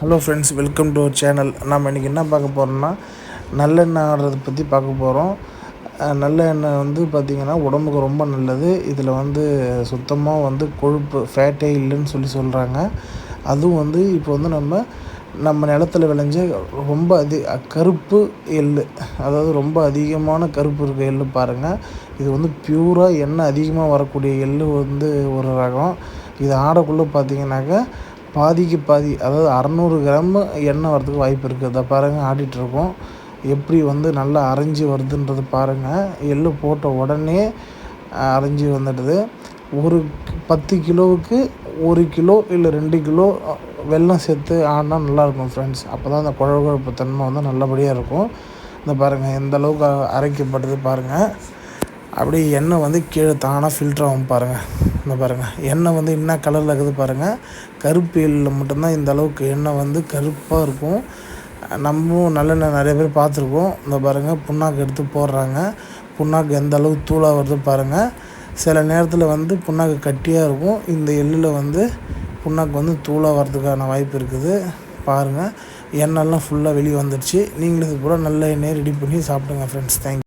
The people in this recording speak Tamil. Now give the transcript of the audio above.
Hello friends welcome to our channel நம்ம இன்றைக்கி என்ன பார்க்க போகிறோம்னா நல்லெண்ணெய் ஆடுறதை பற்றி பார்க்க போகிறோம் நல்லெண்ணெய் வந்து பார்த்திங்கன்னா உடம்புக்கு ரொம்ப நல்லது. இதில் வந்து சுத்தமாக வந்து கொழுப்பு ஃபேட்டே இல்லைன்னு சொல்லி சொல்கிறாங்க அதுவும் வந்து இப்போ வந்து நம்ம நம்ம நிலத்துல விளைஞ்ச ரொம்ப அதி கருப்பு எள் அதாவது ரொம்ப அதிகமான கருப்பு இருக்க எள் பாருங்கள் இது வந்து பியூராக எண்ணெய் அதிகமாக வரக்கூடிய எள் வந்து ஒரு ரகம். இது ஆடக்குள்ளே பார்த்தீங்கன்னாக்கா பாதிக்கு பாதி அதாவது அறநூறு கிராம் எண்ணெய் வரதுக்கு வாய்ப்பு இருக்குது. அதை பாருங்கள் ஆடிட்டுருக்கோம். எப்படி வந்து நல்லா அரைஞ்சி வருதுன்றது பாருங்கள் எள்ளு போட்ட உடனே அரைஞ்சி வந்துடுது. ஒரு பத்து கிலோவுக்கு ஒரு கிலோ இல்லை ரெண்டு கிலோ வெல்லம் சேர்த்து ஆடினா நல்லாயிருக்கும் ஃப்ரெண்ட்ஸ் அப்போ தான் அந்த குழகுழப்பு தன்மை வந்து நல்லபடியாக இருக்கும். இந்த பாருங்கள் எந்த அளவுக்கு அரைக்கப்படுது பாருங்கள் அப்படியே எண்ணெய் வந்து கீழே தானாக ஃபில்டர் ஆகும் பாருங்கள் இந்த பாருங்கள் எண்ணெய் வந்து என்ன கலரில் இருக்குது பாருங்கள் கருப்பு எள்ளில் மட்டும்தான் இந்த அளவுக்கு எண்ணெய் வந்து கருப்பாக இருக்கும். நம்மளும் நல்லெண்ணெய் நிறைய பேர் பார்த்துருக்கோம். இந்த பாருங்கள் புண்ணாக்கு எடுத்து போடுறாங்க. புண்ணாக்கு எந்த அளவுக்கு தூளாக வருது பாருங்கள் சில நேரத்தில் வந்து புண்ணாக்கு கட்டியாக இருக்கும். இந்த எள்ளில் வந்து புண்ணாக்கு வந்து தூளாக வரதுக்கான வாய்ப்பு இருக்குது. பாருங்கள் எண்ணெய்லாம் ஃபுல்லாக வெளியே வந்துடுச்சு நீங்களும் இது கூட நல்ல எண்ணெயை ரெடி பண்ணி சாப்பிடுங்க ஃப்ரெண்ட்ஸ் தேங்க்